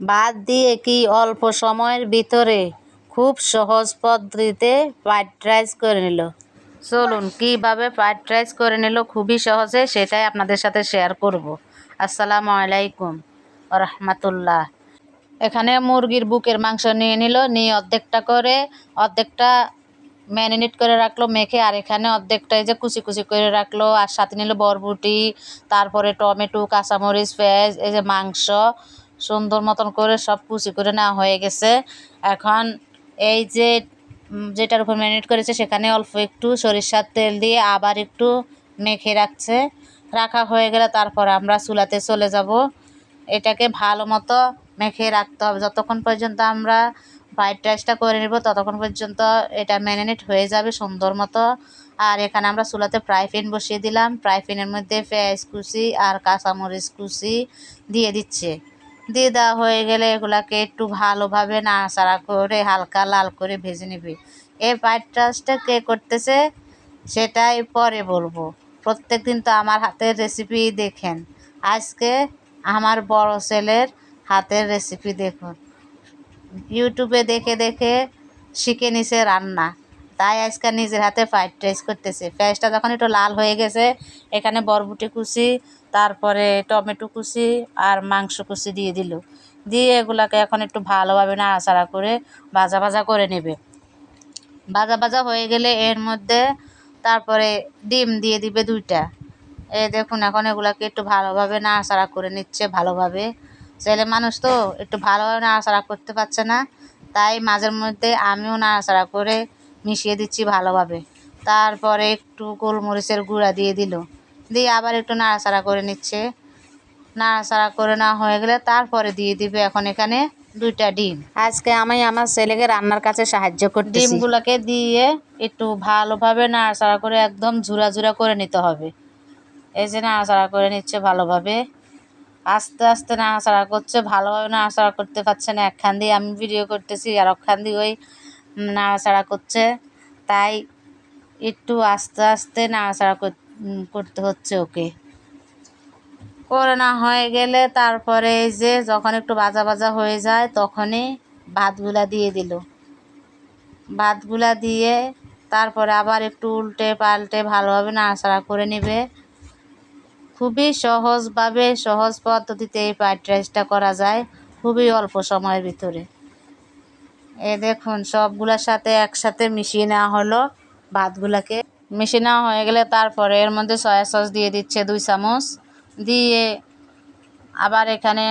বাদ দিয়ে কি অল্প সময়ের ভিতরে খুব সহজ পদ্ধতিতে ফ্রাইড রাইস করে নিল? চলুন, কীভাবে ফ্রাইড রাইস করে নিল? খুবই সহজে সেটাই আপনাদের সাথে শেয়ার করব। আসসালামু আলাইকুম রহমতুল্লাহ। এখানে মুরগির বুকের মাংস নিয়ে নিল, নিয়ে অর্ধেকটা করে, অর্ধেকটা ম্যারিনেট করে রাখল, মেখে, আর এখানে অর্ধেকটা এই যে কুচি কুচি করে রাখল, আর সাথে নিল বরবুটি, তারপরে টমেটো, কাঁচামরিচ, পেঁয়াজ, এই যে মাংস সুন্দর মতন করে সব কুচি করে নেওয়া হয়ে গেছে। এখন এই যে যেটার উপর ম্যারিনেট করেছে সেখানে অল্প একটু সরিষার তেল দিয়ে আবার একটু মেখে রাখছে। রাখা হয়ে গেলে তারপর আমরা চুলাতে চলে যাব। এটাকে ভালো মতো মেখে রাখতে হবে। যতক্ষণ পর্যন্ত আমরা ফ্রাইড রাইসটা করে নেব, ততক্ষণ পর্যন্ত এটা ম্যারিনেট হয়ে যাবে সুন্দর মতো। আর এখানে আমরা চুলাতে ফ্রাই প্যান বসিয়ে দিলাম। ফ্রাই প্যানের মধ্যে পেঁয়াজ কুচি আর কাঁচামরিচ কুচি দিয়ে দিচ্ছে। দিয়ে দেওয়া হয়ে গেলে এগুলাকে একটু ভালোভাবে নাড়াচাড়া করে হালকা লাল করে ভেজে নেবে। এই ফ্রাইড রাইসটা কে করতেছে সেটাই পরে বলব। প্রত্যেক দিন তো আমার হাতের রেসিপি দেখেন। আজকে আমার বড় ছেলের হাতের রেসিপি দেখুন। ইউটিউবে দেখে দেখে শিখে নিছে রান্না। তাই আজকে নিজের হাতে ফ্রাইড রাইস করতেছে। পেঁয়াজটা যখন একটু লাল হয়ে গেছে, এখানে বরবুটি কুচি, তারপরে টমেটো কুচি আর মাংস কুচি দিয়ে দিল। দিয়ে এগুলাকে এখন একটু ভালোভাবে নাড়াচাড়া করে ভাজা ভাজা করে নেবে। ভাজা ভাজা হয়ে গেলে এর মধ্যে তারপরে ডিম দিয়ে দিবে দুইটা। এ দেখুন, এখন এগুলাকে একটু ভালোভাবে নাড়াচাড়া করে নিচ্ছে ভালোভাবে। ছেলে মানুষ তো, একটু ভালোভাবে নাড়াচাড়া করতে পারছে না। তাই মাঝের মধ্যে আমিও নাড়াচাড়া করে মিশিয়ে দিচ্ছি ভালোভাবে। তারপরে একটু গোলমরিচের গুঁড়া দিয়ে দিল। দিয়ে আবার একটু নাড়াচাড়া করে নিচ্ছে। নাড়াচাড়া করে না হয়ে গেলে তারপরে দিয়ে দিবে এখন এখানে দুইটা ডিম। আজকে আমি আমার ছেলেকে রান্নার কাছে সাহায্য করতে ডিমগুলোকে দিয়ে একটু ভালোভাবে নাড়াচাড়া করে একদম ঝুরা ঝুরা করে নিতে হবে। এই যে নাড়াচাড়া করে নিচ্ছে ভালোভাবে। আস্তে আস্তে নাড়াচাড়া করছে ভালোভাবে নাড়াচাড়া করতে পারছে না। একখান দিয়ে আমি ভিডিও করতেছি আর একখান দিয়ে ওই নাড়াচাড়া করছে। তাই একটু আস্তে আস্তে নাড়াচাড়া কর- করতে হচ্ছে ওকে। করোনা হয়ে গেলে তারপরে এই যে যখন একটু বাজা বাজা হয়ে যায় তখনই ভাতগুলা দিয়ে দিল। ভাতগুলা দিয়ে তারপরে আবার একটু উল্টে পাল্টে ভালোভাবে নাড়াচাড়া করে নেবে। খুবই সহজভাবে সহজ পদ্ধতিতে এই ফ্রাইড রাইসটা করা যায় খুবই অল্প সময়ের ভিতরে। এ দেখুন, সবগুলোর সাথে একসাথে মিশিয়ে নেওয়া হলো ভাতগুলাকে। মিশিয়ে নেওয়া হয়ে গেলে তারপরে এর মধ্যে সয়া সস দিয়ে দিচ্ছে দুই চামচ। দিয়ে আবার এখানে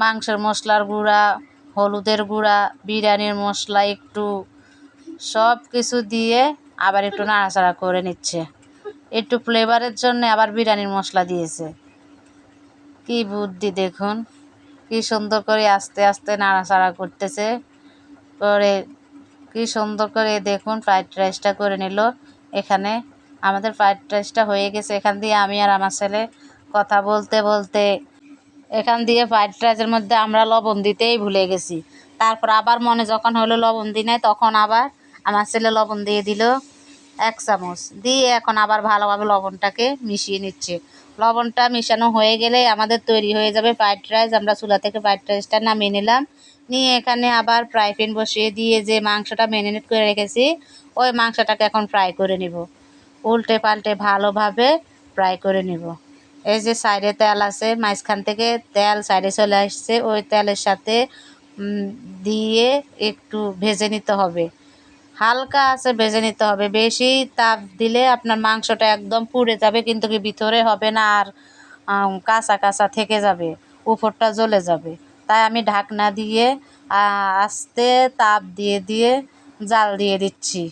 মাংসের মশলার গুঁড়া, হলুদের গুঁড়া, বিরিয়ানির মশলা একটু সব কিছু দিয়ে আবার একটু নাড়াচাড়া করে নিচ্ছে। একটু ফ্লেভারের জন্য আবার বিরিয়ানির মশলা দিয়েছে। কি বুদ্ধি দেখুন, কি সুন্দর করে আস্তে আস্তে নাড়াচাড়া করতেছে। করে কি সুন্দর করে দেখুন ফ্রাইড রাইসটা করে নিল। এখানে আমাদের ফ্রাইড রাইসটা হয়ে গেছে। এখান দিয়ে আমি আর আমার ছেলে কথা বলতে বলতে এখান দিয়ে ফ্রাইড রাইসের মধ্যে আমরা লবণ দিতেই ভুলে গেছি। তারপর আবার মনে যখন হলো লবণ দিই নাই, তখন আবার আমার ছেলে লবণ দিয়ে দিল। এক চামচ। দিয়ে এখন আবার ভালোভাবে লবণটাকে মিশিয়ে নিচ্ছে। লবণটা মিশানো হয়ে গেলে আমাদের তৈরি হয়ে যাবে ফ্রাইড রাইস আমরা চুলা থেকে ফ্রাইড রাইসটা নামিয়ে নিলাম। নিয়ে এখানে আবার ফ্রাই প্যান বসিয়ে দিয়ে যে মাংসটা ম্যারিনেট করে রেখেছি, ওই মাংসটাকে এখন ফ্রাই করে নিব। উল্টে পাল্টে ভালোভাবে ফ্রাই করে নিব। এই যে সাইডে তেল আছে, মাঝখান থেকে তেল সাইডে চলে আসছে। ওই তেলের সাথে দিয়ে একটু ভেজে নিতে হবে। হালকা আছে ভেজে নিতে হবে। বেশি তাপ দিলে আপনার মাংসটা একদম পুড়ে যাবে, কিন্তু কি ভিতরে হবে না আর কাঁচা কাঁচা থেকে যাবে, উপরটা জ্বলে যাবে। তাই আমি ঢাকনা দিয়ে আস্তে তাপ দিয়ে দিয়ে জাল দিয়ে দিচ্ছি।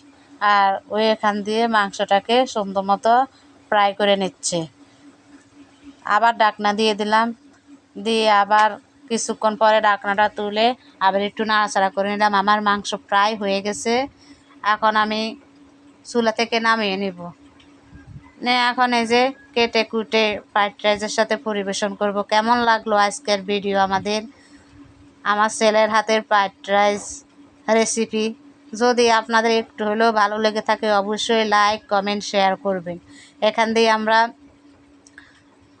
আর ওই এখান দিয়ে মাংসটাকে সুন্দর মতো ফ্রাই করে নিচ্ছে। আবার ঢাকনা দিয়ে দিলাম। দিয়ে আবার কিছুক্ষণ পরে ডাকনাটা তুলে আবার একটু নাড়াচাড়া করে নিলাম। আমার মাংস প্রায় হয়ে গেছে। এখন আমি চুলা থেকে নামিয়ে নিব। নে এখন এই যে কেটে কুটে ফ্রাইড রাইসের সাথে পরিবেশন করব। কেমন লাগল আজকের ভিডিও আমাদের? আমার ছেলের হাতের ফ্রাইড রাইস রেসিপি যদি আপনাদের একটু হলেও ভালো লেগে থাকে, অবশ্যই লাইক কমেন্ট শেয়ার করবেন। এখান দিয়ে আমরা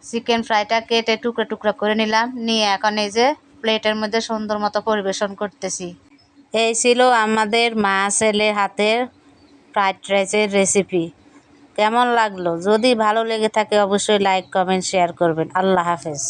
চিকেন ফ্রাইটা কেটে টুকরো টুকরো করে নিলাম। নিয়ে এখন এই যে প্লেটের মধ্যে সুন্দর মতো পরিবেশন করতেছি। এই ছিল আমাদের মা ছেলে হাতের ফ্রাইড রাইসের রেসিপি কেমন লাগল? যদি ভালো লেগে থাকে, অবশ্যই লাইক কমেন্ট শেয়ার করবেন। আল্লাহ হাফেজ।